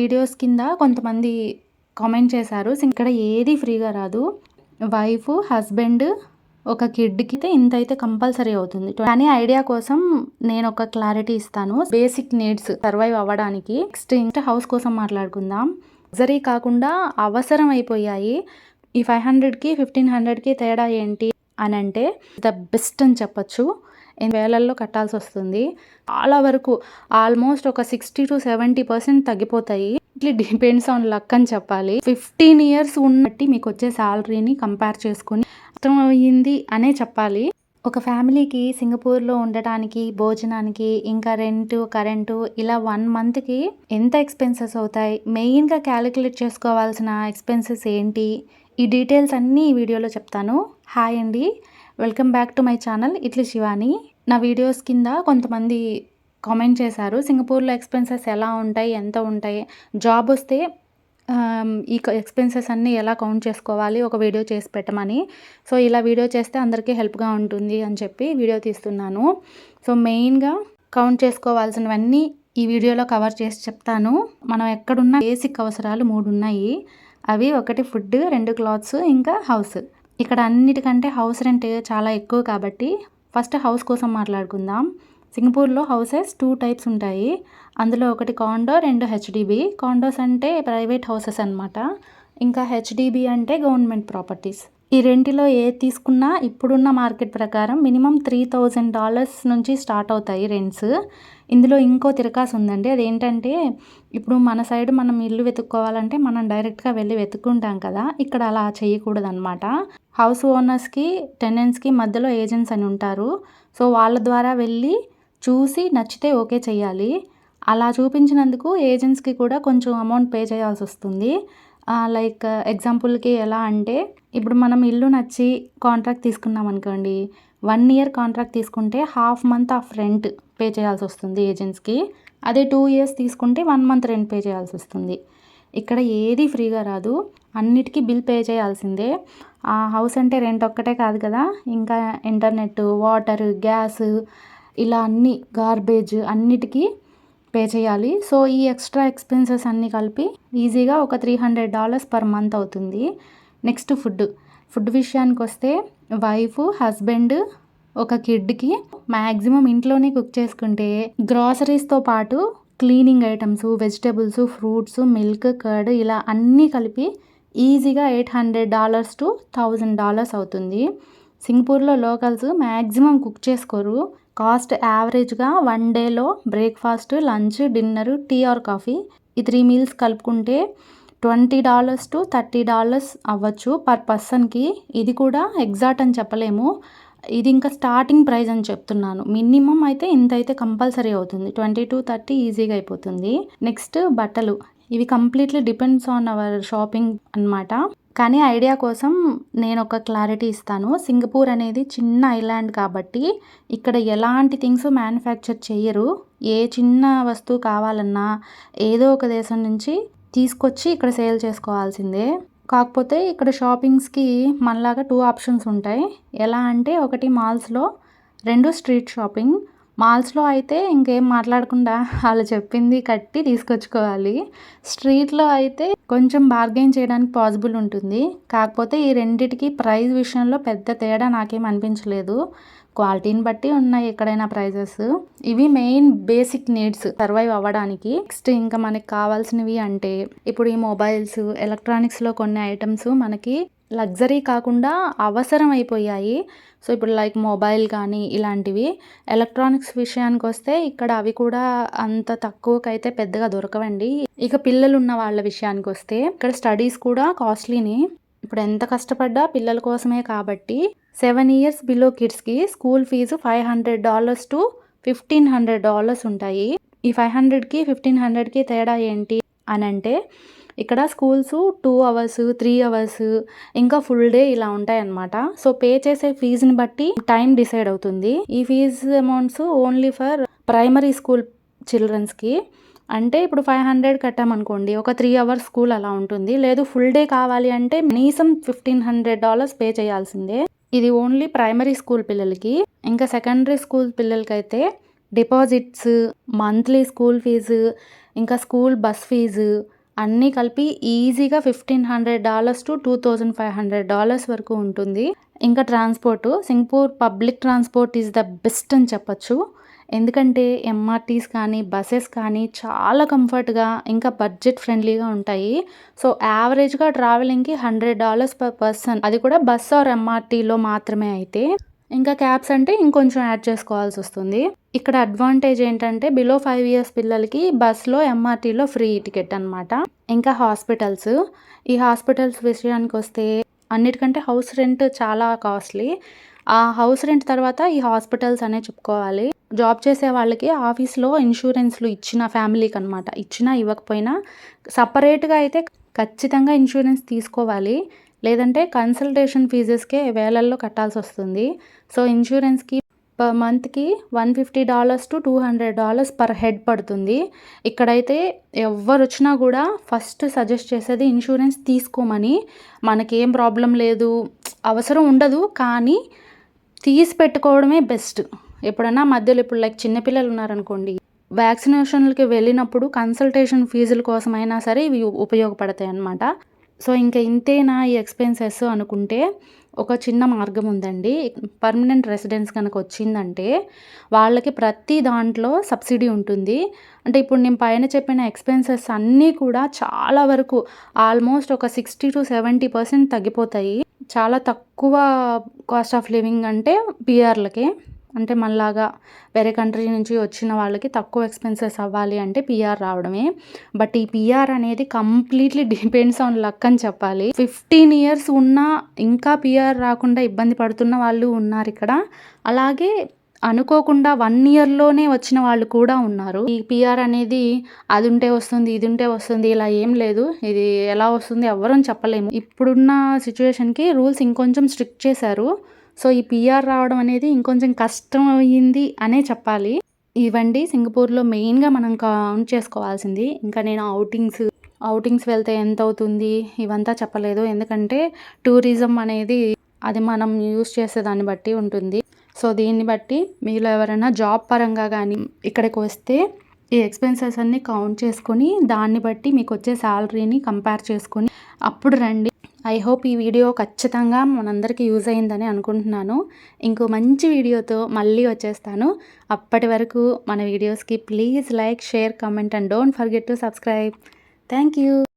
Videos కింద కొంతమంది comment చేశారు. ఇక్కడ ఏది ఫ్రీగా రాదు. వైఫ్ హస్బెండ్ ఒక కిడ్కి అయితే ఇంత అయితే కంపల్సరీ అవుతుంది. కానీ ఐడియా కోసం నేను ఒక క్లారిటీ ఇస్తాను. బేసిక్ నీడ్స్ సర్వైవ్ అవ్వడానికి. నెక్స్ట్ ఇంకా హౌస్ కోసం మాట్లాడుకుందాం. లగ్జరీ కాకుండా అవసరం అయిపోయాయి. ఈ ఫైవ్ హండ్రెడ్కి ఫిఫ్టీన్ హండ్రెడ్కి తేడా ఏంటి అని అంటే ద బెస్ట్ అని చెప్పొచ్చు. వేలల్లో కట్టాల్సి వస్తుంది? చాలా వరకు ఆల్మోస్ట్ ఒక సిక్స్టీ టు సెవెంటీ పర్సెంట్ తగ్గిపోతాయి. ఇట్లా డిపెండ్స్ ఆన్ లక్ అని చెప్పాలి. ఫిఫ్టీన్ ఇయర్స్ ఉన్నట్టి మీకు వచ్చే శాలరీని కంపేర్ చేసుకుని అర్థమయ్యింది అనే చెప్పాలి. ఒక ఫ్యామిలీకి సింగపూర్లో ఉండటానికి భోజనానికి ఇంకా రెంటు కరెంటు ఇలా వన్ మంత్కి ఎంత ఎక్స్పెన్సెస్ అవుతాయి? మెయిన్గా క్యాలిక్యులేట్ చేసుకోవాల్సిన ఎక్స్పెన్సెస్ ఏంటి? ఈ డీటెయిల్స్ అన్నీ ఈ వీడియోలో చెప్తాను. హాయ్ అండి. Welcome back to my channel. ఇట్లి Shivani. నా వీడియోస్ కింద కొంతమంది కామెంట్ చేశారు సింగపూర్లో ఎక్స్పెన్సెస్ ఎలా ఉంటాయి? ఎంత ఉంటాయి? జాబ్ వస్తే ఈ ఎక్స్పెన్సెస్ అన్నీ ఎలా కౌంట్ చేసుకోవాలి? ఒక వీడియో చేసి పెట్టమని. సో ఇలా వీడియో చేస్తే అందరికీ హెల్ప్గా ఉంటుంది అని చెప్పి వీడియో తీస్తున్నాను. సో మెయిన్గా కౌంట్ చేసుకోవాల్సినవన్నీ ఈ వీడియోలో కవర్ చేసి చెప్తాను. మనం ఎక్కడున్న బేసిక్ అవసరాలు మూడు ఉన్నాయి అవి ఒకటి ఫుడ్ రెండు క్లాత్స్ ఇంకా హౌస్. ఇక్కడ అన్నిటికంటే హౌస్ రెంట్ చాలా ఎక్కువ కాబట్టి ఫస్ట్ హౌస్ కోసం మాట్లాడుకుందాం. సింగపూర్లో హౌసెస్ టూ టైప్స్ ఉంటాయి. అందులో ఒకటి కాండో రెండు హెచ్డిబి. కాండోస్ అంటే ప్రైవేట్ హౌసెస్ అనమాట ఇంకా హెచ్డిబి అంటే గవర్నమెంట్ ప్రాపర్టీస్. ఈ రెంటిలో ఏది తీసుకున్నా ఇప్పుడున్న మార్కెట్ ప్రకారం మినిమం త్రీ థౌజండ్ డాలర్స్ నుంచి స్టార్ట్ అవుతాయి రెంట్స్. ఇందులో ఇంకో తిరకాసు ఉందండి. అదేంటంటే ఇప్పుడు మన సైడ్ మనం ఇల్లు వెతుక్కోవాలంటే మనం డైరెక్ట్గా వెళ్ళి వెతుక్కుంటాం కదా. ఇక్కడ అలా చేయకూడదనమాట హౌస్ ఓనర్స్కి టెనెంట్స్కి మధ్యలో ఏజెంట్స్ అని ఉంటారు. సో వాళ్ళ ద్వారా వెళ్ళి చూసి నచ్చితే ఓకే చేయాలి అలా చూపించినందుకు ఏజెంట్స్కి కూడా కొంచెం అమౌంట్ పే చేయాల్సి వస్తుంది లైక్ ఎగ్జాంపుల్కి ఎలా అంటే ఇప్పుడు మనం ఇల్లు నచ్చి కాంట్రాక్ట్ తీసుకున్నాం అనుకోండి వన్ ఇయర్ కాంట్రాక్ట్ తీసుకుంటే half month of rent pay చేయాల్సి వస్తుంది ఏజెంట్స్కి. అదే టూ ఇయర్స్ తీసుకుంటే వన్ మంత్ రెంట్ పే చేయాల్సి వస్తుంది. ఇక్కడ ఏది ఫ్రీగా రాదు అన్నిటికీ బిల్ పే చేయాల్సిందే. ఆ హౌస్ అంటే రెంట్ ఒక్కటే కాదు కదా ఇంకా ఇంటర్నెట్ వాటర్ గ్యాస్ ఇలా అన్ని గార్బేజ్ అన్నిటికీ పే చేయాలి. సో ఈ ఎక్స్ట్రా ఎక్స్పెన్సెస్ అన్నీ కలిపి ఈజీగా ఒక three hundred dollars per month అవుతుంది. Next food. ఫుడ్ విషయానికి వస్తే వైఫ్ హస్బెండ్ ఒక కిడ్కి మ్యాక్సిమం ఇంట్లోనే కుక్ చేసుకుంటే గ్రాసరీస్తో పాటు cleaning items vegetables fruits milk curd ఇలా అన్నీ కలిపి ఈజీగా eight hundred dollars to thousand dollars అవుతుంది. సింగపూర్లో లోకల్స్ మ్యాక్సిమం కుక్ చేసుకోరు. కాస్ట్ యావరేజ్గా వన్ డేలో breakfast lunch dinner tea or coffee ఈ త్రీ మీల్స్ కలుపుకుంటే twenty dollars to thirty dollars అవ్వచ్చు పర్ పర్సన్కి. ఇది కూడా ఎగ్జాక్ట్ అని చెప్పలేము. ఇది ఇంకా స్టార్టింగ్ ప్రైస్ అని చెప్తున్నాను. మినిమం అయితే ఇంత అయితే కంపల్సరీ అవుతుంది. ట్వంటీ టు థర్టీ ఈజీగా అయిపోతుంది. నెక్స్ట్ బట్టలు. ఇవి completely depends on our shopping అనమాట కానీ ఐడియా కోసం నేను ఒక క్లారిటీ ఇస్తాను. సింగపూర్ అనేది చిన్న ఐలాండ్ కాబట్టి ఇక్కడ ఎలాంటి థింగ్స్ మ్యానుఫ్యాక్చర్ చేయరు ఏ చిన్న వస్తువు కావాలన్నా ఏదో ఒక దేశం నుంచి తీసుకొచ్చి ఇక్కడ సేల్ చేసుకోవాల్సిందే. కాకపోతే ఇక్కడ షాపింగ్స్కి మనలాగా టూ ఆప్షన్స్ ఉంటాయి. ఎలా అంటే ఒకటి మాల్స్లో రెండు స్ట్రీట్ షాపింగ్. మాల్స్లో అయితే ఇంకేం మాట్లాడకుండా వాళ్ళు చెప్పింది కట్టి తీసుకొచ్చుకోవాలి. స్ట్రీట్లో అయితే కొంచెం బార్గెన్ చేయడానికి పాసిబుల్ ఉంటుంది. కాకపోతే ఈ రెండిటికి ప్రైస్ విషయంలో పెద్ద తేడా నాకేం అనిపించలేదు. క్వాలిటీని బట్టి ఉన్నాయి ఎక్కడైనా ప్రైజెస్ ఇవి మెయిన్ బేసిక్ నీడ్స్ సర్వైవ్ అవ్వడానికి. నెక్స్ట్ ఇంకా మనకి కావాల్సినవి అంటే ఇప్పుడు ఈ మొబైల్స్ ఎలక్ట్రానిక్స్లో కొన్ని ఐటమ్స్ మనకి లగ్జరీ కాకుండా అవసరం అయిపోయాయి సో ఇప్పుడు లైక్ మొబైల్ కానీ ఇలాంటివి ఎలక్ట్రానిక్స్ విషయానికి వస్తే ఇక్కడ అవి కూడా అంత తక్కువకైతే పెద్దగా దొరకవండి. ఇక పిల్లలు ఉన్న వాళ్ళ విషయానికి వస్తే ఇక్కడ స్టడీస్ కూడా కాస్ట్లీని. ఇప్పుడు ఎంత కష్టపడ్డా పిల్లల కోసమే కాబట్టి సెవెన్ ఇయర్స్ బిలో కిడ్స్కి school fee five hundred dollars to fifteen hundred dollars ఉంటాయి. ఈ ఫైవ్ హండ్రెడ్కి ఫిఫ్టీన్ హండ్రెడ్కి తేడా ఏంటి అని అంటే ఇక్కడ schools two hours three hours ఇంకా ఫుల్ డే ఇలా ఉంటాయి అనమాట సో పే చేసే ఫీజుని బట్టి టైం డిసైడ్ అవుతుంది. ఈ fee amounts only for primary school చిల్డ్రన్స్కి. అంటే ఇప్పుడు ఫైవ్ హండ్రెడ్ కట్టామనుకోండి ఒక త్రీ అవర్స్ స్కూల్ అలా ఉంటుంది. లేదు ఫుల్ డే కావాలి అంటే కనీసం ఫిఫ్టీన్ హండ్రెడ్ డాలర్స్ పే చేయాల్సిందే. ఇది ఓన్లీ ప్రైమరీ స్కూల్ పిల్లలకి. ఇంకా సెకండరీ స్కూల్ పిల్లలకైతే డిపాజిట్స్ మంత్లీ స్కూల్ ఫీజు ఇంకా స్కూల్ బస్ ఫీజు అన్నీ కలిపి ఈజీగా fifteen hundred dollars to two thousand five hundred dollars వరకు ఉంటుంది. ఇంకా transport Singapore public transport is the best అని చెప్పొచ్చు. ఎందుకంటే ఎంఆర్టీస్ కానీ బస్సెస్ కానీ చాలా కంఫర్ట్గా ఇంకా బడ్జెట్ ఫ్రెండ్లీగా ఉంటాయి. సో యావరేజ్గా ట్రావెలింగ్కి హండ్రెడ్ డాలర్స్ పర్ పర్సన్. అది కూడా బస్ ఆర్ ఎంఆర్టీలో మాత్రమే అయితే. ఇంకా క్యాబ్స్ అంటే ఇంకొంచెం యాడ్ చేసుకోవాల్సి వస్తుంది. ఇక్కడ అడ్వాంటేజ్ ఏంటంటే బిలో ఫైవ్ ఇయర్స్ పిల్లలకి బస్లో ఎంఆర్టీలో ఫ్రీ టికెట్ అనమాట ఇంకా హాస్పిటల్స్ ఈ హాస్పిటల్స్ విషయానికి వస్తే అన్నిటికంటే హౌస్ రెంట్ చాలా కాస్ట్లీ ఆ హౌస్ రెంట్ తర్వాత ఈ హాస్పిటల్స్ అనే చెప్పుకోవాలి. జాబ్ చేసే వాళ్ళకి ఆఫీస్లో ఇన్సూరెన్స్లు ఇచ్చిన ఫ్యామిలీకి అనమాట ఇచ్చినా ఇవ్వకపోయినా సపరేట్గా అయితే ఖచ్చితంగా ఇన్సూరెన్స్ తీసుకోవాలి. లేదంటే కన్సల్టేషన్ ఫీజెస్కే వేలల్లో కట్టాల్సి వస్తుంది. సో ఇన్సూరెన్స్కి పర్ మంత్కి one fifty dollars to two hundred dollars per head పడుతుంది. ఇక్కడైతే ఎవరు వచ్చినా కూడా ఫస్ట్ సజెస్ట్ చేసేది ఇన్సూరెన్స్ తీసుకోమని. మనకేం ప్రాబ్లం లేదు. అవసరం ఉండదు కానీ తీసి పెట్టుకోవడమే బెస్ట్. ఎప్పుడన్నా మధ్యలో ఇప్పుడు లైక్ చిన్నపిల్లలు ఉన్నారనుకోండి వ్యాక్సినేషన్లకి వెళ్ళినప్పుడు కన్సల్టేషన్ ఫీజుల కోసమైనా సరే ఇవి ఉపయోగపడతాయి అన్నమాట సో ఇంకా ఇంతేనా ఈ ఎక్స్పెన్సెస్ అనుకుంటే ఒక చిన్న మార్గం ఉందండి. పర్మనెంట్ రెసిడెన్స్ కనుక వచ్చిందంటే వాళ్ళకి ప్రతి దాంట్లో సబ్సిడీ ఉంటుంది. అంటే ఇప్పుడు నేను పైన చెప్పిన ఎక్స్పెన్సెస్ అన్నీ కూడా చాలా వరకు ఆల్మోస్ట్ ఒక సిక్స్టీ టు సెవెంటీ పర్సెంట్ తగ్గిపోతాయి. చాలా తక్కువ కాస్ట్ ఆఫ్ లివింగ్ అంటే పిఆర్లకి. అంటే మనలాగా వేరే కంట్రీ నుంచి వచ్చిన వాళ్ళకి తక్కువ ఎక్స్పెన్సెస్ అవ్వాలి అంటే పిఆర్ రావడమే. బట్ ఈ పిఆర్ అనేది కంప్లీట్లీ డిపెండ్స్ ఆన్ లక్ అని చెప్పాలి. ఫిఫ్టీన్ ఇయర్స్ ఉన్నా ఇంకా పిఆర్ రాకుండా ఇబ్బంది పడుతున్న వాళ్ళు ఉన్నారు ఇక్కడ. అలాగే అనుకోకుండా వన్ ఇయర్లోనే వచ్చిన వాళ్ళు కూడా ఉన్నారు. ఈ పిఆర్ అనేది అది ఉంటే వస్తుంది ఇది ఉంటే వస్తుంది ఇలా ఏం లేదు. ఇది ఎలా వస్తుంది ఎవరని చెప్పలేము. ఇప్పుడున్న సిచ్యువేషన్కి రూల్స్ ఇంకొంచెం స్ట్రిక్ట్ చేశారు. సో ఈ పిఆర్ రావడం అనేది ఇంకొంచెం కష్టం అయ్యింది అనే చెప్పాలి. ఇవండి సింగపూర్లో మెయిన్గా మనం కౌంట్ చేసుకోవాల్సింది. ఇంకా నేను అవుటింగ్స్ అవుటింగ్స్ వెళ్తే ఎంత అవుతుంది ఇవంతా చెప్పలేదు. ఎందుకంటే టూరిజం అనేది అది మనం యూస్ చేసే దాన్ని బట్టి ఉంటుంది. సో దీన్ని బట్టి మీలో ఎవరైనా జాబ్ పరంగా కానీ ఇక్కడికి వస్తే ఈ ఎక్స్పెన్సెస్ అన్నీ కౌంట్ చేసుకొని దాన్ని బట్టి మీకు వచ్చే శాలరీని కంపేర్ చేసుకొని అప్పుడు రండి. ఐ హోప్ ఈ వీడియో ఖచ్చితంగా మనందరికీ యూజ్ అయిందని అనుకుంటున్నాను. ఇంకో మంచి వీడియోతో మళ్ళీ వచ్చేస్తాను. అప్పటి వరకు మన వీడియోస్కి please like share comment and don't forget to subscribe. Thank you.